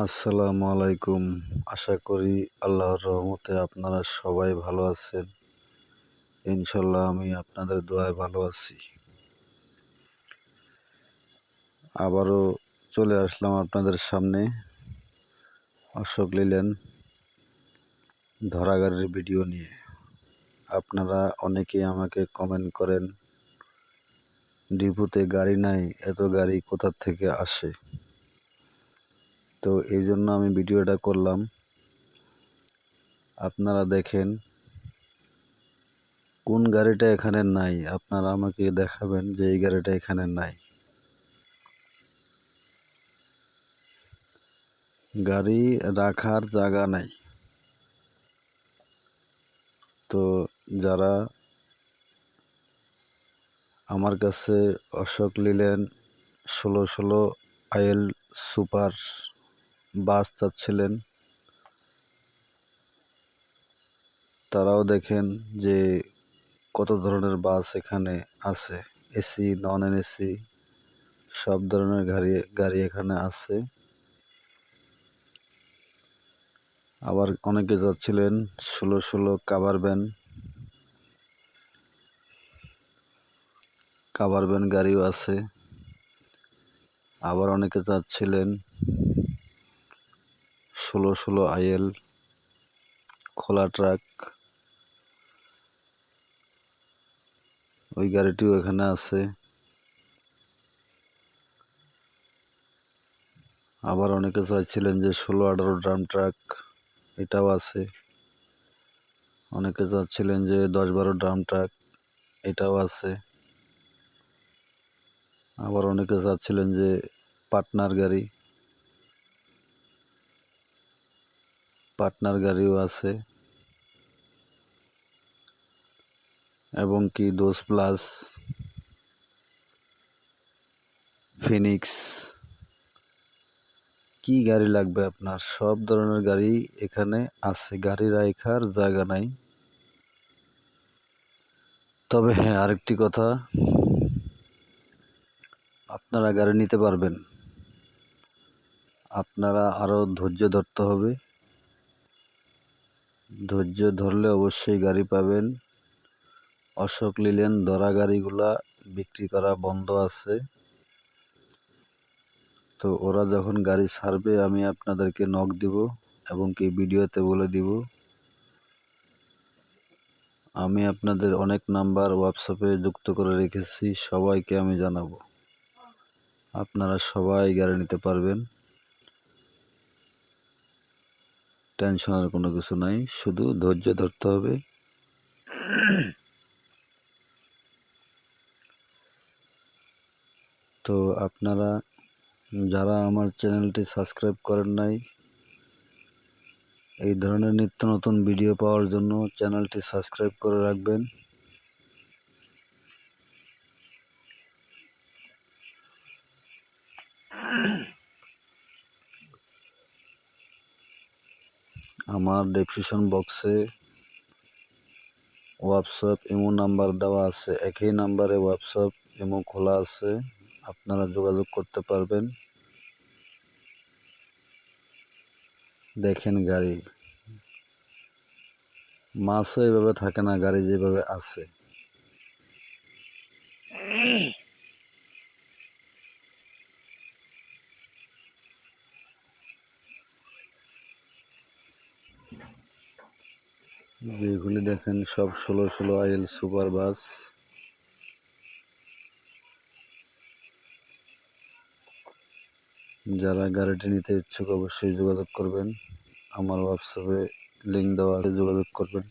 আসসালামু আলাইকুম। আশা করি আল্লাহর রহমতে আপনারা সবাই ভালো আছেন। ইনশাল্লাহ আমি আপনাদের দোয়ায় ভালো আছি। আবারও চলে আসলাম আপনাদের সামনে। অশোক লিলেন ধরাগারের ভিডিও নিয়ে। আপনারা অনেকেই আমাকে কমেন্ট করেন, ডিপুতে গাড়ি নাই, এত গাড়ি কোথা থেকে আসে? তো এই জন্য আমি ভিডিওটা করলাম। আপনারা দেখেন, কোন গাড়িটা এখানে নাই? আপনারা আমাকে দেখাবেন যে এই গাড়িটা এখানে নাই। গাড়ি রাখার জায়গা নাই। তো যারা আমার কাছে অশোক লিলেন ষোলো ষোলো আইএল সুপার বাস চাচ্ছিলেন তারাও দেখেন যে কত ধরনের বাস এখানে আছে। এসি নন এসি, সব ধরনের গাড়ি গাড়ি এখানে আছে। আবার অনেকে যাচ্ছিলেন ষোলো ষোলো কাভার ভ্যান কাভার ভ্যান গাড়িও আছে। আবার অনেকে যাচ্ছিলেন ষোলো ষোলো আইএল, খোলা ট্রাক। ওই গাড়িটিও এখানে আছে। আবার অনেকে চাইছিলেন যে ষোলো, আঠারো ড্রাম ট্রাক, এটাও আছে। অনেকে চাচ্ছিলেন যে দশ, বারো ড্রাম ট্রাক, এটাও আছে। আবার অনেকে চাচ্ছিলেন যে পার্টনার গাড়ি। পাটনার গাড়িও আছে। এবং কি দোস প্লাস ফিনিক্স। কি গাড়ি লাগবে আপনার? সব ধরনের গাড়ি এখানে আছে। গাড়ি রাখার জায়গা নাই। তবে হ্যাঁ আরেকটি কথা। আপনারা গাড়ি নিতে পারবেন। আপনারা আরও ধৈর্য ধরতে হবে। ধৈর্য ধরলে অবশ্যই গাড়ি পাবেন। অশোক লিলেন, ধরা গাড়িগুলা বিক্রি করা বন্ধ আছে। তো ওরা যখন গাড়ি ছাড়বে, আমি আপনাদেরকে নখ দিব এবং কি ভিডিওতে বলে দিব। আমি আপনাদের অনেক নাম্বার হোয়াটসঅ্যাপে যুক্ত করে রেখেছি, সবাইকে আমি জানাব। আপনারা সবাই গাড়ি নিতে পারবেন। টেনশনের কোনো কিছু নাই, শুধু ধৈর্য ধরতে হবে। তো আপনারা যারা আমার চ্যানেলটি সাবস্ক্রাইব করেন নাই, এই ধরনের নিত্য নতুন ভিডিও পাওয়ার জন্য চ্যানেলটি সাবস্ক্রাইব করে রাখবেন। আমার ডেসক্রিপশন বক্সে হোয়াটসঅ্যাপ ইমো নাম্বার দেওয়া আছে। একই নাম্বারে হোয়াটসঅ্যাপ ইমো খোলা আছে। আপনারা যোগাযোগ করতে পারবেন। দেখেন গাড়ি। মাছও এভাবে থাকে না, গাড়ি যেভাবে আছে। যেগুলি দেখেন সব ষোলো ষোলো আইল সুপার বাস। যারা গাড়িটি নিতে ইচ্ছুক অবশ্যই যোগাযোগ করবেন। আমার হোয়াটসঅ্যাপে লিঙ্ক দেওয়া আছে, যোগাযোগ করবেন।